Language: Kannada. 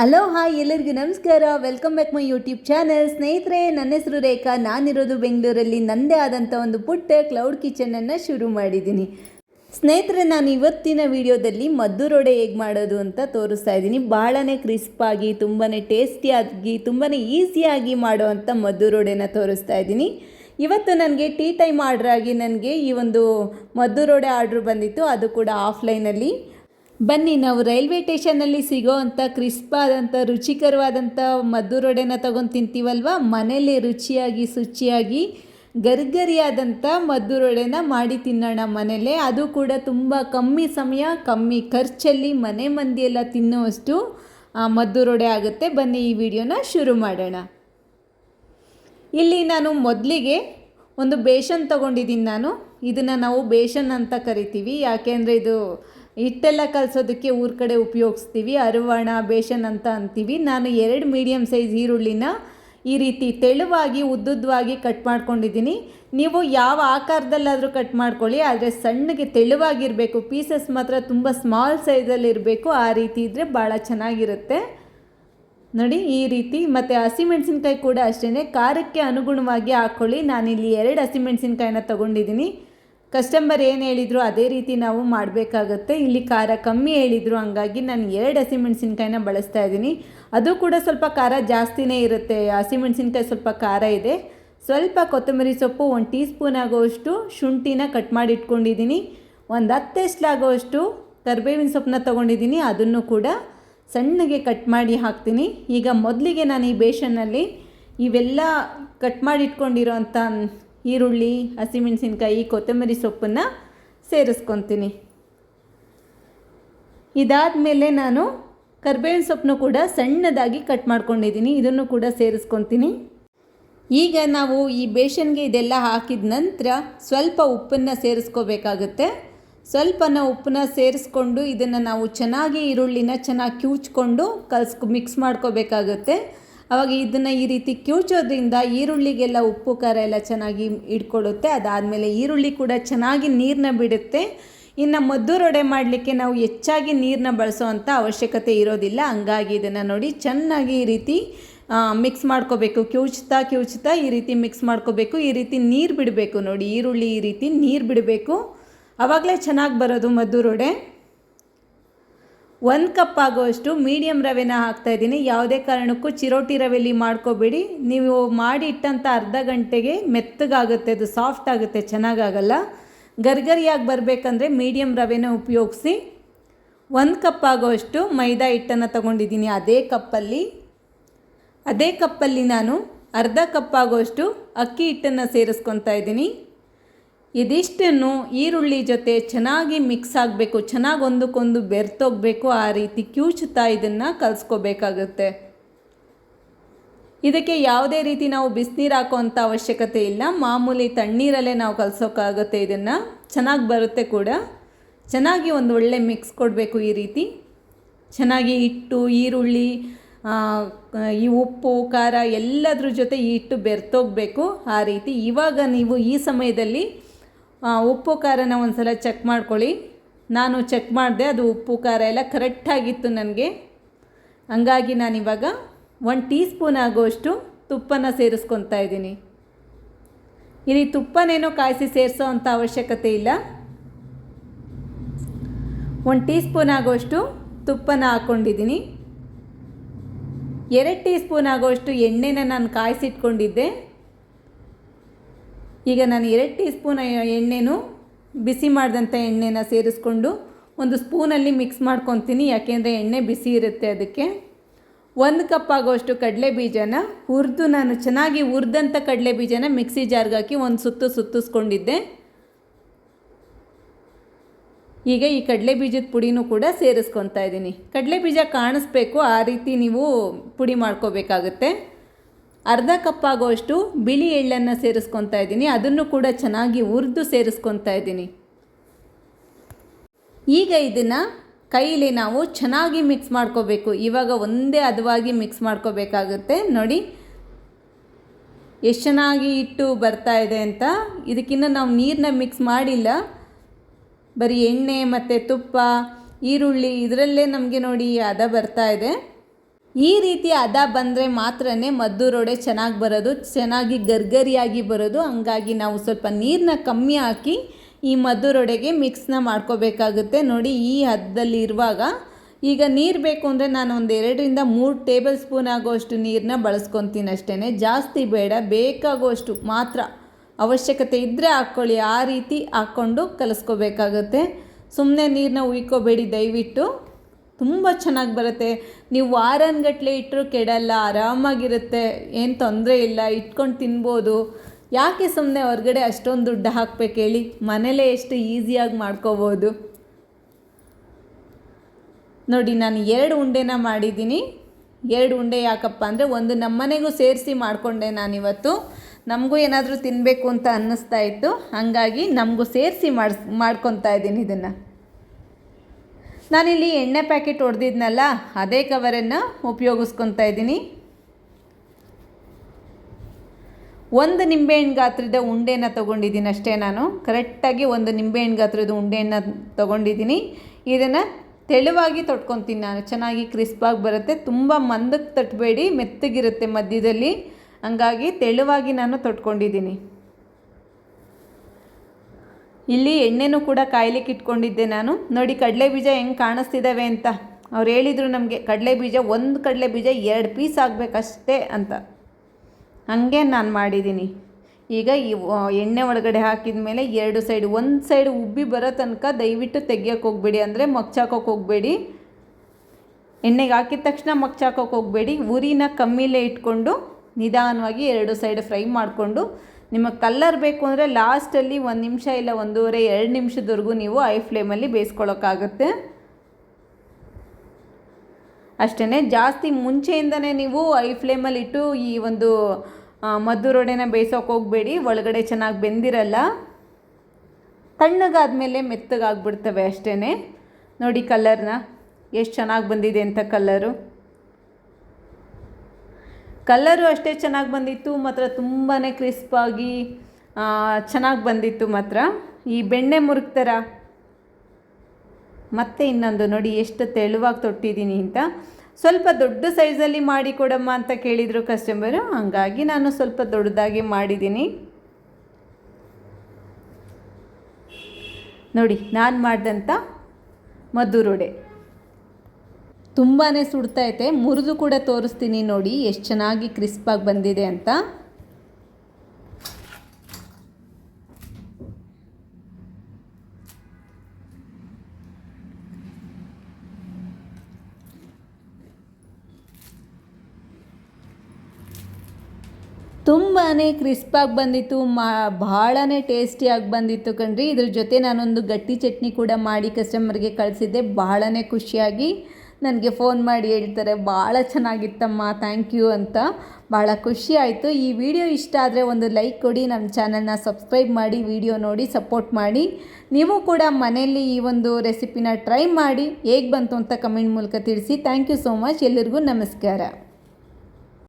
ಹಲೋ ಹಾಯ್ ಎಲ್ಲರಿಗೂ ನಮಸ್ಕಾರ. Welcome back my YouTube channel ಸ್ನೇಹಿತರೆ, ನನ್ನ ಹೆಸರು ರೇಖಾ. ನಾನಿರೋದು ಬೆಂಗಳೂರಲ್ಲಿ. ನನ್ನದೇ ಆದಂಥ ಒಂದು ಪುಟ್ಟ ಕ್ಲೌಡ್ ಕಿಚನನ್ನು ಶುರು ಮಾಡಿದ್ದೀನಿ. ಸ್ನೇಹಿತರೆ, ನಾನು ಇವತ್ತಿನ ವಿಡಿಯೋದಲ್ಲಿ ಮದ್ದೂರೊಡೆ ಹೇಗೆ ಮಾಡೋದು ಅಂತ ತೋರಿಸ್ತಾ ಇದ್ದೀನಿ. ಭಾಳನೇ ಕ್ರಿಸ್ಪಾಗಿ ತುಂಬಾ ಟೇಸ್ಟಿಯಾಗಿ ತುಂಬಾ ಈಸಿಯಾಗಿ ಮಾಡುವಂಥ ಮದ್ದೂರೊಡೆನ ತೋರಿಸ್ತಾ ಇದ್ದೀನಿ. ಇವತ್ತು ನನಗೆ ಟೀ ಟೈಮ್ ಆರ್ಡ್ರ್ ಆಗಿ ನನಗೆ ಈ ಒಂದು ಮದ್ದೂರೊಡೆ ಆರ್ಡ್ರ್ ಬಂದಿತ್ತು. ಅದು ಕೂಡ ಆಫ್ಲೈನಲ್ಲಿ ಬನ್ನಿ, ನಾವು ರೈಲ್ವೆ ಸ್ಟೇಷನಲ್ಲಿ ಸಿಗೋ ಅಂಥ ಕ್ರಿಸ್ಪಾದಂಥ, ರುಚಿಕರವಾದಂಥ ಮಧುರೊಡೆನ ತಗೊಂಡು ತಿಂತೀವಲ್ವ? ಮನೇಲಿ ರುಚಿಯಾಗಿ, ಶುಚಿಯಾಗಿ, ಗರ್ಗರಿಯಾದಂಥ ಮಧುರೊಡೆನ ಮಾಡಿ ತಿನ್ನೋಣ ಮನೇಲೆ ಅದು ಕೂಡ ತುಂಬ ಕಮ್ಮಿ ಸಮಯ, ಕಮ್ಮಿ ಖರ್ಚಲ್ಲಿ ಮನೆ ಮಂದಿಯೆಲ್ಲ ತಿನ್ನುವಷ್ಟು ಮದ್ದೂರೊಡೆ ಆಗುತ್ತೆ. ಬನ್ನಿ, ಈ ವಿಡಿಯೋನ ಶುರು ಮಾಡೋಣ. ಇಲ್ಲಿ ನಾನು ಮೊದಲಿಗೆ ಒಂದು ಬೇಷನ್ ತಗೊಂಡಿದ್ದೀನಿ ನಾನು. ಇದನ್ನು ನಾವು ಬೇಷನ್ ಅಂತ ಕರಿತೀವಿ. ಯಾಕೆಂದರೆ ಇದು ಹಿಟ್ಟೆಲ್ಲ ಕಲಸೋದಕ್ಕೆ ಊರ ಕಡೆ ಉಪಯೋಗಿಸ್ತೀವಿ. ಅರವಣ, ಬೇಷನ್ ಅಂತ ಅಂತೀವಿ. ನಾನು ಎರಡು ಮೀಡಿಯಮ್ ಸೈಜ್ ಈರುಳ್ಳಿನ ಈ ರೀತಿ ತೆಳುವಾಗಿ ಉದ್ದುದ್ದವಾಗಿ ಕಟ್ ಮಾಡ್ಕೊಂಡಿದ್ದೀನಿ. ನೀವು ಯಾವ ಆಕಾರದಲ್ಲಾದರೂ ಕಟ್ ಮಾಡ್ಕೊಳ್ಳಿ, ಆದರೆ ಸಣ್ಣಗೆ ತೆಳುವಾಗಿರಬೇಕು. ಪೀಸಸ್ ಮಾತ್ರ ತುಂಬ ಸ್ಮಾಲ್ ಸೈಜಲ್ಲಿರಬೇಕು ಆ ರೀತಿ ಇದ್ದರೆ ಭಾಳ ಚೆನ್ನಾಗಿರುತ್ತೆ. ನೋಡಿ, ಈ ರೀತಿ. ಮತ್ತು ಹಸಿಮೆಣಸಿನ್ಕಾಯಿ ಕೂಡ ಅಷ್ಟೇ ಖಾರಕ್ಕೆ ಅನುಗುಣವಾಗಿ ಹಾಕ್ಕೊಳ್ಳಿ. ನಾನಿಲ್ಲಿ ಎರಡು ಹಸಿಮೆಣಸಿನ್ಕಾಯಿನ ತೊಗೊಂಡಿದ್ದೀನಿ. ಕಸ್ಟಮರ್ ಏನು ಹೇಳಿದ್ರು ಅದೇ ರೀತಿ ನಾವು ಮಾಡಬೇಕಾಗತ್ತೆ. ಇಲ್ಲಿ ಖಾರ ಕಮ್ಮಿ ಹೇಳಿದರು, ಹಂಗಾಗಿ ನಾನು ಎರಡು ಹಸಿಮೆಣಸಿನ್ಕಾಯಿನ ಬಳಸ್ತಾ ಇದ್ದೀನಿ. ಅದು ಕೂಡ ಸ್ವಲ್ಪ ಖಾರ ಜಾಸ್ತಿನೇ ಇರುತ್ತೆ. ಹಸಿಮೆಣಸಿನ್ಕಾಯಿ ಸ್ವಲ್ಪ ಖಾರ ಇದೆ. ಸ್ವಲ್ಪ ಕೊತ್ತಂಬರಿ ಸೊಪ್ಪು ಒಂದು ಟೀ ಸ್ಪೂನ್ ಆಗೋಷ್ಟು ಶುಂಠಿನ ಕಟ್ ಮಾಡಿ ಇಟ್ಕೊಂಡಿದ್ದೀನಿ ಒಂದು ಹತ್ತೆಸ್ಲಾಗೋಷ್ಟು ಕರ್ಬೇವಿನ ಸೊಪ್ಪನ್ನ ತೊಗೊಂಡಿದ್ದೀನಿ. ಅದನ್ನು ಕೂಡ ಸಣ್ಣಗೆ ಕಟ್ ಮಾಡಿ ಹಾಕ್ತೀನಿ. ಈಗ ಮೊದಲಿಗೆ ನಾನು ಈ ಬೇಷನ್ನಲ್ಲಿ ಇವೆಲ್ಲ ಕಟ್ ಮಾಡಿ ಇಟ್ಕೊಂಡಿರೋಂಥ ಈರುಳ್ಳಿ, ಹಸಿಮೆಣಸಿನ್ಕಾಯಿ, ಕೊತ್ತಂಬರಿ ಸೊಪ್ಪನ್ನು ಸೇರಿಸ್ಕೊತೀನಿ. ಇದಾದಮೇಲೆ ನಾನು ಕರ್ಬೇವಿನ ಸೊಪ್ಪನ್ನು ಕೂಡ ಸಣ್ಣದಾಗಿ ಕಟ್ ಮಾಡ್ಕೊಂಡಿದ್ದೀನಿ. ಇದನ್ನು ಕೂಡ ಸೇರಿಸ್ಕೊತೀನಿ. ಈಗ ನಾವು ಈ ಬೇಷನ್ಗೆ ಇದೆಲ್ಲ ಹಾಕಿದ ನಂತರ ಸ್ವಲ್ಪ ಉಪ್ಪನ್ನು ಸೇರಿಸ್ಕೋಬೇಕಾಗುತ್ತೆ. ಸ್ವಲ್ಪನ ಉಪ್ಪನ್ನ ಸೇರಿಸ್ಕೊಂಡು ಇದನ್ನು ನಾವು ಚೆನ್ನಾಗಿ ಈರುಳ್ಳಿನ ಚೆನ್ನಾಗಿ ಕಿವುಚ್ಕೊಂಡು ಕಲ್ಸ್ಕೊ, ಮಿಕ್ಸ್ ಮಾಡ್ಕೋಬೇಕಾಗುತ್ತೆ. ಆವಾಗ ಇದನ್ನು ಈ ರೀತಿ ಕಿವುಚೋದ್ರಿಂದ ಈರುಳ್ಳಿಗೆಲ್ಲ ಉಪ್ಪು, ಖಾರ ಎಲ್ಲ ಚೆನ್ನಾಗಿ ಇಟ್ಕೊಳ್ಳುತ್ತೆ ಅದಾದಮೇಲೆ ಈರುಳ್ಳಿ ಕೂಡ ಚೆನ್ನಾಗಿ ನೀರನ್ನ ಬಿಡುತ್ತೆ. ಇನ್ನು ಮದ್ದೂರೊಡೆ ಮಾಡಲಿಕ್ಕೆ ನಾವು ಹೆಚ್ಚಾಗಿ ನೀರನ್ನ ಬಳಸೋವಂಥ ಅವಶ್ಯಕತೆ ಇರೋದಿಲ್ಲ. ಹಂಗಾಗಿ ಇದನ್ನು ನೋಡಿ ಚೆನ್ನಾಗಿ ಈ ರೀತಿ ಮಿಕ್ಸ್ ಮಾಡ್ಕೋಬೇಕು. ಕಿವುಚ್ತಾ ಕಿವುಚ್ತಾ ಈ ರೀತಿ ಮಿಕ್ಸ್ ಮಾಡ್ಕೋಬೇಕು. ಈ ರೀತಿ ನೀರು ಬಿಡಬೇಕು ನೋಡಿ. ಈರುಳ್ಳಿ ಈ ರೀತಿ ನೀರು ಬಿಡಬೇಕು. ಆವಾಗಲೇ ಚೆನ್ನಾಗಿ ಬರೋದು ಮದ್ದೂರೊಡೆ ಒಂದು ಕಪ್ ಆಗೋಷ್ಟು ಮೀಡಿಯಮ್ ರವೆನ ಹಾಕ್ತಾಯಿದ್ದೀನಿ ಯಾವುದೇ ಕಾರಣಕ್ಕೂ ಚಿರೋಟಿ ರವೆಲಿ ಮಾಡ್ಕೋಬೇಡಿ. ನೀವು ಮಾಡಿ ಇಟ್ಟಂಥ ಅರ್ಧ ಗಂಟೆಗೆ ಮೆತ್ತಗಾಗುತ್ತೆ, ಅದು ಸಾಫ್ಟ್ ಆಗುತ್ತೆ, ಚೆನ್ನಾಗಾಗಲ್ಲ. ಗರ್ಗರಿಯಾಗಿ ಬರಬೇಕಂದ್ರೆ ಮೀಡಿಯಮ್ ರವೆನ ಉಪಯೋಗಿಸಿ. ಒಂದು ಕಪ್ ಆಗೋಷ್ಟು ಮೈದಾ ಹಿಟ್ಟನ್ನು ತಗೊಂಡಿದ್ದೀನಿ ಅದೇ ಕಪ್ಪಲ್ಲಿ. ಅದೇ ಕಪ್ಪಲ್ಲಿ ನಾನು ಅರ್ಧ ಕಪ್ ಆಗೋಷ್ಟು ಅಕ್ಕಿ ಹಿಟ್ಟನ್ನು ಸೇರಿಸ್ಕೊತಾ ಇದ್ದೀನಿ. ಇದಿಷ್ಟನ್ನು ಈರುಳ್ಳಿ ಜೊತೆ ಚೆನ್ನಾಗಿ ಮಿಕ್ಸ್ ಆಗಬೇಕು, ಚೆನ್ನಾಗಿ ಒಂದಕ್ಕೊಂದು ಬೆರ್ತೋಗಬೇಕು ಆ ರೀತಿ ಕ್ಯೂಚುತ್ತಾ ಇದನ್ನು ಕಲಿಸ್ಕೋಬೇಕಾಗುತ್ತೆ. ಇದಕ್ಕೆ ಯಾವುದೇ ರೀತಿ ನಾವು ಬಿಸಿನೀರು ಹಾಕೋವಂಥ ಅವಶ್ಯಕತೆ ಇಲ್ಲ. ಮಾಮೂಲಿ ತಣ್ಣೀರಲ್ಲೇ ನಾವು ಕಲಿಸೋಕ್ಕಾಗುತ್ತೆ ಇದನ್ನು. ಚೆನ್ನಾಗಿ ಬರುತ್ತೆ ಕೂಡ. ಚೆನ್ನಾಗಿ ಒಂದು ಒಳ್ಳೆ ಮಿಕ್ಸ್ ಕೊಡಬೇಕು ಈ ರೀತಿ. ಚೆನ್ನಾಗಿ ಹಿಟ್ಟು, ಈರುಳ್ಳಿ ಈ ಉಪ್ಪು, ಖಾರ ಎಲ್ಲದ್ರ ಜೊತೆ ಈ ಹಿಟ್ಟು ಬೆರ್ತೋಗಬೇಕು ಆ ರೀತಿ ಇವಾಗ ನೀವು ಈ ಸಮಯದಲ್ಲಿ ಉಪ್ಪು ಖಾರನ ಒಂದು ಸಲ ಚೆಕ್ ಮಾಡ್ಕೊಳ್ಳಿ. ನಾನು ಚೆಕ್ ಮಾಡಿದೆ, ಅದು ಉಪ್ಪು ಖಾರ ಎಲ್ಲ ಕರೆಕ್ಟಾಗಿತ್ತು ನನಗೆ. ಹಂಗಾಗಿ ನಾನಿವಾಗ ಒಂದು ಟೀ ಸ್ಪೂನ್ ಆಗೋಷ್ಟು ತುಪ್ಪನ ಸೇರಿಸ್ಕೊತಾ ಇದ್ದೀನಿ. ಇಲ್ಲಿ ತುಪ್ಪನೇನೋ ಕಾಯಿಸಿ ಸೇರಿಸೋ ಅಂಥ ಅವಶ್ಯಕತೆ ಇಲ್ಲ. ಒಂದು ಟೀ ಸ್ಪೂನ್ ಆಗೋಷ್ಟು ತುಪ್ಪನ ಹಾಕ್ಕೊಂಡಿದ್ದೀನಿ ಎರಡು ಟೀ ಸ್ಪೂನ್ ಆಗೋಷ್ಟು ಎಣ್ಣೆನ ನಾನು ಕಾಯಿಸಿಟ್ಕೊಂಡಿದ್ದೆ. ಈಗ ನಾನು ಎರಡು ಟೀ ಸ್ಪೂನ್ ಎಣ್ಣೆನೂ ಬಿಸಿ ಮಾಡಿದಂಥ ಎಣ್ಣೆನ ಸೇರಿಸ್ಕೊಂಡು ಒಂದು ಸ್ಪೂನಲ್ಲಿ ಮಿಕ್ಸ್ ಮಾಡ್ಕೊತೀನಿ. ಯಾಕೆಂದರೆ ಎಣ್ಣೆ ಬಿಸಿ ಇರುತ್ತೆ ಅದಕ್ಕೆ. ಒಂದು ಕಪ್ ಆಗೋಷ್ಟು ಕಡಲೆ ಬೀಜನ ಹುರಿದು ನಾನು ಚೆನ್ನಾಗಿ ಹುರಿದಂಥ ಕಡಲೆ ಬೀಜನ ಮಿಕ್ಸಿ ಜಾರ್ಗೆ ಹಾಕಿ ಒಂದು ಸುತ್ತು ಸುತ್ತಿಸ್ಕೊಂಡಿದ್ದೆ. ಈಗ ಈ ಕಡಲೆ ಬೀಜದ ಪುಡಿನೂ ಕೂಡ ಸೇರಿಸ್ಕೊತಾ ಇದ್ದೀನಿ. ಕಡಲೆ ಬೀಜ ಕಾಣಿಸ್ಬೇಕು, ಆ ರೀತಿ ನೀವು ಪುಡಿ ಮಾಡ್ಕೋಬೇಕಾಗುತ್ತೆ. ಅರ್ಧ ಕಪ್ ಆಗೋಷ್ಟು ಬಿಳಿ ಎಳ್ಳನ್ನು ಸೇರಿಸ್ಕೊತಾ ಇದ್ದೀನಿ. ಅದನ್ನು ಕೂಡ ಚೆನ್ನಾಗಿ ಹುರಿದು ಸೇರಿಸ್ಕೊತಾ ಇದ್ದೀನಿ. ಈಗ ಇದನ್ನು ಕೈಲಿ ನಾವು ಚೆನ್ನಾಗಿ ಮಿಕ್ಸ್ ಮಾಡ್ಕೋಬೇಕು. ಇವಾಗ ಒಂದೇ ಹದವಾಗಿ ಮಿಕ್ಸ್ ಮಾಡ್ಕೋಬೇಕಾಗುತ್ತೆ. ನೋಡಿ, ಎಷ್ಟು ಚೆನ್ನಾಗಿ ಇಟ್ಟು ಬರ್ತಾ ಇದೆ ಅಂತ. ಇದಕ್ಕಿಂತ ನಾವು ನೀರನ್ನ ಮಿಕ್ಸ್ ಮಾಡಿಲ್ಲ. ಬರೀ ಎಣ್ಣೆ ಮತ್ತು ತುಪ್ಪ, ಈರುಳ್ಳಿ, ಇದರಲ್ಲೇ ನಮಗೆ ನೋಡಿ ಹದ ಬರ್ತಾ ಇದೆ. ಈ ರೀತಿ ಹದ ಬಂದರೆ ಮಾತ್ರ ಮದ್ದೂರೊಡೆ ಚೆನ್ನಾಗಿ ಬರೋದು, ಚೆನ್ನಾಗಿ ಗರ್ಗರಿಯಾಗಿ ಬರೋದು. ಹಂಗಾಗಿ ನಾವು ಸ್ವಲ್ಪ ನೀರನ್ನ ಕಮ್ಮಿ ಹಾಕಿ ಈ ಮದ್ದೂರೊಡೆಗೆ ಮಿಕ್ಸ್ನ ಮಾಡ್ಕೋಬೇಕಾಗುತ್ತೆ. ನೋಡಿ ಈ ಹದದಲ್ಲಿ ಇರುವಾಗ ಈಗ ನೀರು ಬೇಕು ಅಂದರೆ ನಾನು ಒಂದು ಎರಡರಿಂದ ಮೂರು ಟೇಬಲ್ ಸ್ಪೂನ್ ಆಗೋಷ್ಟು ನೀರನ್ನ ಬಳಸ್ಕೊತೀನಿ ಅಷ್ಟೇ ಜಾಸ್ತಿ ಬೇಡ ಬೇಕಾಗುವಷ್ಟು ಮಾತ್ರ ಅವಶ್ಯಕತೆ ಇದ್ದರೆ ಹಾಕ್ಕೊಳ್ಳಿ ಆ ರೀತಿ ಹಾಕ್ಕೊಂಡು ಕಲಿಸ್ಕೋಬೇಕಾಗುತ್ತೆ. ಸುಮ್ಮನೆ ನೀರನ್ನ ಉಯ್ಕೋಬೇಡಿ ದಯವಿಟ್ಟು. ತುಂಬ ಚೆನ್ನಾಗಿ ಬರುತ್ತೆ. ನೀವು ವಾರನ್ಗಟ್ಟಲೆ ಇಟ್ಟರು ಕೆಡಲ್ಲ, ಆರಾಮಾಗಿರುತ್ತೆ, ಏನು ತೊಂದರೆ ಇಲ್ಲ, ಇಟ್ಕೊಂಡು ತಿನ್ಬೋದು. ಯಾಕೆ ಸುಮ್ಮನೆ ಹೊರಗಡೆ ಅಷ್ಟೊಂದು ದುಡ್ಡು ಹಾಕ್ಬೇಕು ಹೇಳಿ? ಮನೇಲೇ ಎಷ್ಟು ಈಸಿಯಾಗಿ ಮಾಡ್ಕೋಬೋದು. ನೋಡಿ, ನಾನು ಎರಡು ಉಂಡೆನ ಮಾಡಿದ್ದೀನಿ. ಎರಡು ಉಂಡೆ ಯಾಕಪ್ಪ ಅಂದರೆ ಒಂದು ನಮ್ಮನೆಗೂ ಸೇರಿಸಿ ಮಾಡಿಕೊಂಡೆ ನಾನಿವತ್ತು. ನಮಗೂ ಏನಾದರೂ ತಿನ್ನಬೇಕು ಅಂತ ಅನ್ನಿಸ್ತಾ ಇತ್ತು. ಹಾಗಾಗಿ ನಮಗೂ ಸೇರಿಸಿ ಮಾಡಿಸ್, ಮಾಡ್ಕೊತಾ ಇದ್ದೀನಿ ಇದನ್ನು. ನಾನಿಲ್ಲಿ ಎಣ್ಣೆ ಪ್ಯಾಕೆಟ್ ಹೊಡೆದಿದ್ನಲ್ಲ ಅದೇ ಕವರನ್ನು ಉಪಯೋಗಿಸ್ಕೊತಾ ಇದ್ದೀನಿ. ಒಂದು ನಿಂಬೆಹಣ್ಣು ಗಾತ್ರದ ಉಂಡೆನ ತೊಗೊಂಡಿದ್ದೀನಿ ಅಷ್ಟೇ ನಾನು. ಕರೆಕ್ಟಾಗಿ ಒಂದು ನಿಂಬೆಹಣ್ಣು ಗಾತ್ರದ ಉಂಡೆಯನ್ನು ತೊಗೊಂಡಿದ್ದೀನಿ. ಇದನ್ನು ತೆಳುವಾಗಿ ತೊಟ್ಕೊತೀನಿ ನಾನು. ಚೆನ್ನಾಗಿ ಕ್ರಿಸ್ಪಾಗಿ ಬರುತ್ತೆ. ತುಂಬ ಮಂದಕ್ಕೆ ತಟ್ಟಬೇಡಿ ಮೆತ್ತಗಿರುತ್ತೆ ಮಧ್ಯದಲ್ಲಿ. ಹಂಗಾಗಿ ತೆಳುವಾಗಿ ನಾನು ತೊಟ್ಕೊಂಡಿದ್ದೀನಿ. ಇಲ್ಲಿ ಎಣ್ಣೆನೂ ಕೂಡ ಕಾಯ್ಲಿಕ್ಕೆ ಇಟ್ಕೊಂಡಿದ್ದೆ ನಾನು. ನೋಡಿ, ಕಡಲೆ ಬೀಜ ಹೆಂಗೆ ಕಾಣಿಸ್ತಿದ್ದಾವೆ ಅಂತ. ಅವ್ರು ಹೇಳಿದರು ನಮಗೆ, ಕಡಲೆ ಬೀಜ, ಒಂದು ಕಡಲೆ ಬೀಜ ಎರಡು ಪೀಸ್ ಆಗಬೇಕಷ್ಟೇ ಅಂತ. ಹಾಗೆ ನಾನು ಮಾಡಿದ್ದೀನಿ ಈಗ ಈ ಎಣ್ಣೆ ಒಳಗಡೆ ಹಾಕಿದ ಮೇಲೆ ಎರಡು ಸೈಡ್, ಒಂದು ಸೈಡ್ ಉಬ್ಬಿ ಬರೋ ತನಕ ದಯವಿಟ್ಟು ತೆಗಿಯೋಕೆ ಹೋಗಬೇಡಿ. ಅಂದರೆ ಮಗ್ಚಾಕೋಕೆ ಹೋಗಬೇಡಿ. ಎಣ್ಣೆಗೆ ಹಾಕಿದ ತಕ್ಷಣ ಮಗ್ಚಾಕೋಕೆ ಹೋಗಬೇಡಿ. ಉರಿನ ಕಮ್ಮಿಲೇ ಇಟ್ಕೊಂಡು ನಿಧಾನವಾಗಿ ಎರಡು ಸೈಡ್ ಫ್ರೈ ಮಾಡಿಕೊಂಡು ನಿಮಗೆ ಕಲ್ಲರ್ ಬೇಕು ಅಂದರೆ ಲಾಸ್ಟಲ್ಲಿ ಒಂದು ನಿಮಿಷ ಇಲ್ಲ ಒಂದೂವರೆ, ಎರಡು ನಿಮಿಷದವರೆಗೂ ನೀವು ಐ ಫ್ಲೇಮಲ್ಲಿ ಬೇಯಿಸ್ಕೊಳ್ಳೋಕ್ಕಾಗುತ್ತೆ ಅಷ್ಟೇ ಜಾಸ್ತಿ ಮುಂಚೆಯಿಂದನೇ ನೀವು ಐ ಫ್ಲೇಮಲ್ಲಿ ಇಟ್ಟು ಈ ಒಂದು ಮದ್ದೂರೊಡೆನ ಬೇಯಿಸೋಕೆ ಹೋಗಬೇಡಿ, ಒಳಗಡೆ ಚೆನ್ನಾಗಿ ಬೆಂದಿರಲ್ಲ. ತಣ್ಣಗಾದ್ಮೇಲೆ ಮೆತ್ತಗಾಗ್ಬಿಡ್ತವೆ ಅಷ್ಟೇ ನೋಡಿ ಕಲರ್ನ ಎಷ್ಟು ಚೆನ್ನಾಗಿ ಬಂದಿದೆ ಅಂತ ಕಲ್ಲರು ಕಲ್ಲರು ಅಷ್ಟೇ ಚೆನ್ನಾಗಿ ಬಂದಿತ್ತು, ಮಾತ್ರ ತುಂಬಾ ಕ್ರಿಸ್ಪಾಗಿ ಚೆನ್ನಾಗಿ ಬಂದಿತ್ತು ಮಾತ್ರ. ಈ ಬೆಣ್ಣೆ ಮುರುಗ್ತಾರ ಮತ್ತೆ ಇನ್ನೊಂದು ನೋಡಿ, ಎಷ್ಟು ತೆಳುವಾಗಿ ತೊಟ್ಟಿದ್ದೀನಿ ಅಂತ. ಸ್ವಲ್ಪ ದೊಡ್ಡ ಸೈಜಲ್ಲಿ ಮಾಡಿ ಕೊಡಮ್ಮ ಅಂತ ಕೇಳಿದರು ಕಸ್ಟಮರು ಹಾಗಾಗಿ ನಾನು ಸ್ವಲ್ಪ ದೊಡ್ಡದಾಗಿ ಮಾಡಿದ್ದೀನಿ. ನೋಡಿ, ನಾನು ಮಾಡಿದಂಥ ಮದ್ದೂರೊಡೆ ತುಂಬಾ ಸುಡ್ತೈತೆ ಮುರಿದು ಕೂಡ ತೋರಿಸ್ತೀನಿ ನೋಡಿ, ಎಷ್ಟು ಚೆನ್ನಾಗಿ ಕ್ರಿಸ್ಪಾಗಿ ಬಂದಿದೆ ಅಂತ. ತುಂಬಾ ಕ್ರಿಸ್ಪಾಗಿ ಬಂದಿತ್ತು, ಮಾ, ಭಾಳನೇ ಟೇಸ್ಟಿಯಾಗಿ ಬಂದಿತ್ತು ಕಣ್ರಿ. ಇದ್ರ ಜೊತೆ ನಾನೊಂದು ಗಟ್ಟಿ ಚಟ್ನಿ ಕೂಡ ಮಾಡಿ ಕಸ್ಟಮರ್ಗೆ ಕಳಿಸಿದ್ದೆ, ಭಾಳನೇ ಖುಷಿಯಾಗಿ. ನನಗೆ ಫೋನ್ ಮಾಡಿ ಹೇಳ್ತಾರೆ, ಭಾಳ ಚೆನ್ನಾಗಿತ್ತಮ್ಮ ಥ್ಯಾಂಕ್ ಯು ಅಂತ. ಭಾಳ ಖುಷಿ ಆಯಿತು. ಈ ವಿಡಿಯೋ ಇಷ್ಟ ಆದರೆ ಒಂದು ಲೈಕ್ ಕೊಡಿ, ನಮ್ಮ ಚಾನಲ್ನ ಸಬ್ಸ್ಕ್ರೈಬ್ ಮಾಡಿ, ವಿಡಿಯೋ ನೋಡಿ ಸಪೋರ್ಟ್ ಮಾಡಿ. ನೀವು ಕೂಡ ಮನೆಯಲ್ಲಿ ಈ ಒಂದು ರೆಸಿಪಿನ ಟ್ರೈ ಮಾಡಿ. ಹೇಗೆ ಬಂತು ಅಂತ ಕಮೆಂಟ್ ಮೂಲಕ ತಿಳಿಸಿ. ಥ್ಯಾಂಕ್ ಯು ಸೋ ಮಚ್ ಎಲ್ಲರಿಗೂ ನಮಸ್ಕಾರ.